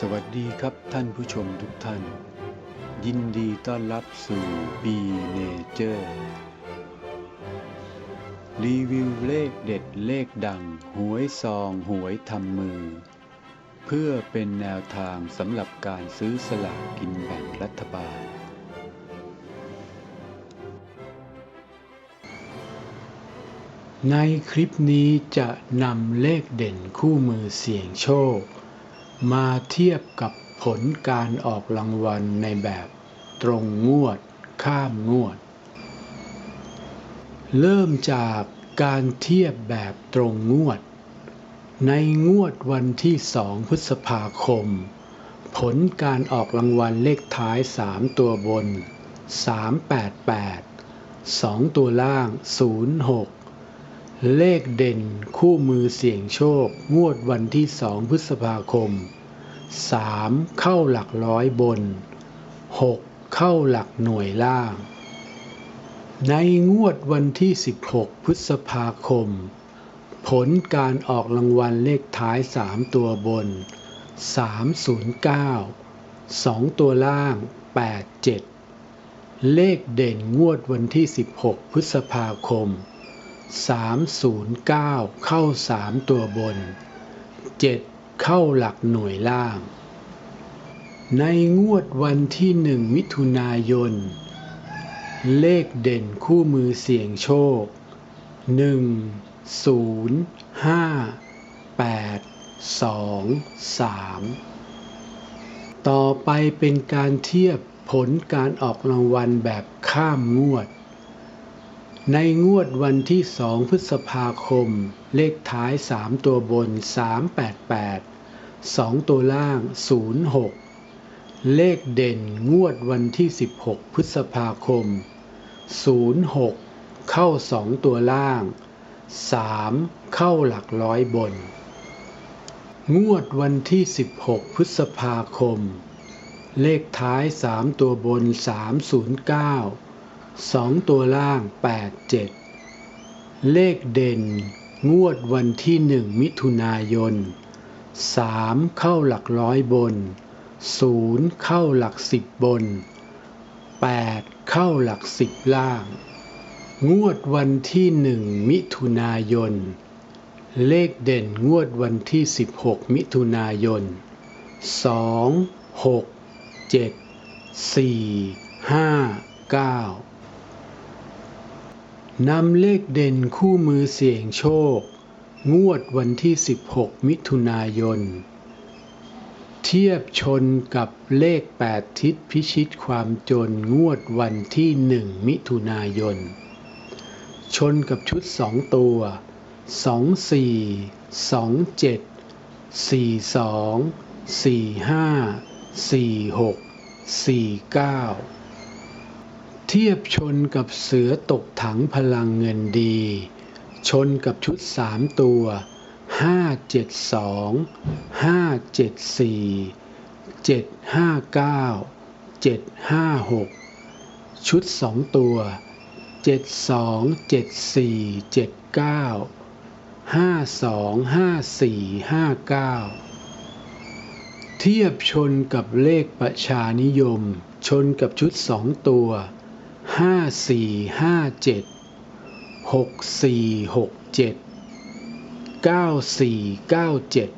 สวัสดีครับท่านผู้ชมทุกท่าน ยินดีต้อนรับสู่ B Nature รีวิวเลขเด็ดเลขดัง หวยซองหวยทำมือ เพื่อเป็นแนวทางสำหรับการซื้อสลากกินแบ่งรัฐบาล ในคลิปนี้จะนำเลขเด่นคู่มือเสี่ยงโชค มาเทียบกับผลการออกรางวัลในแบบตรงงวด ข้ามงวด เริ่มจากการเทียบแบบตรงงวด ในงวดวันที่2พฤษภาคม ผลการออกรางวัลเลขท้าย 3 ตัวบน 388 2 ตัวล่าง 06 เลขเด่นคู่มือเสี่ยงโชค งวดวันที่ 2 พฤษภาคม 3 เข้าหลักร้อยบน 6 เข้าหลักหน่วยล่าง ในงวดวันที่ 16 พฤษภาคม ผลการออกรางวัลเลขท้าย 3 ตัวบน 309 2 ตัวล่าง 87 เลขเด่นงวดวันที่ 16 พฤษภาคม 309 เข้า 3 ตัวบน 7 เข้าหลักหน่วยล่าง ในงวดวันที่1มิถุนายน เลขเด่นคู่มือเสี่ยงโชค 1 0 5 8 2 3 ต่อไปเป็นการเทียบผลการออกรางวัลแบบข้ามงวด ในงวดวันที่ 2 พฤษภาคม เลขท้าย 3 ตัวบน 388 2 ตัวล่าง 06 เลขเด่นงวดวันที่ 16 พฤษภาคม 06 เข้า 2 ตัวล่าง 3 เข้าหลักร้อยบน งวดวันที่ 16 พฤษภาคม เลขท้าย 3 ตัวบน 309 2ตัวล่าง 87 เลขเด่น งวดวันที่1มิถุนายน 3 เข้าหลักร้อยบน 0 เข้าหลักสิบบน 8 เข้าหลักสิบล่าง งวดวันที่1มิถุนายน เลขเด่นงวดวันที่ 16 มิถุนายน 2 6 7 4 5 9 นำเลขเด่นคู่มือเสี่ยงโชค งวดวันที่ 16 มิถุนายน เทียบชนกับเลข 8 ทิศพิชิตความจนงวดวันที่ 1 มิถุนายน ชนกับชุด 2 ตัว 2 4 2 7 4 2 4 5 4 6 4 9 เทียบชนกับเสือตกถังพลังเงินดี ชนกับชุด3ตัว 5 7 2 5 7 4 7 5 9 7 5 6 ชุด2ตัว 7 2 7 4 7 9 5 2 5 4 5 9 เทียบชนกับเลขประชานิยม ชนกับชุด2ตัว ห้าสี่ห้าเจ็ดหกสี่หกเจ็ดเก้าสี่เก้าเจ็ด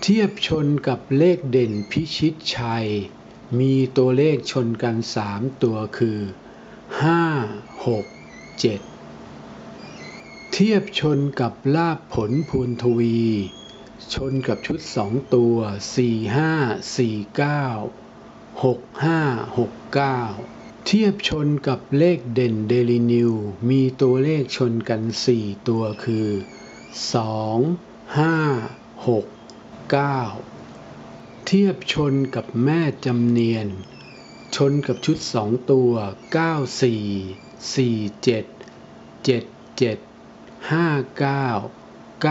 เทียบชนกับเลขเด่นพิชิตชัย มีตัวเลขชนกันสามตัวคือห้าหกเจ็ดเทียบชนกับลาบผลพูนทวี ชนกับชุดสองตัวสี่ห้าสี่เก้า 6569 เทียบชนกับเลขเด่นเดลินิวมีตัวเลขชนกัน 4 ตัวคือ 2 5 6 9 เทียบชนกับแม่จำเนียน ชนกับชุด 2 ตัว 94 47 77 59 97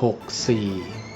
64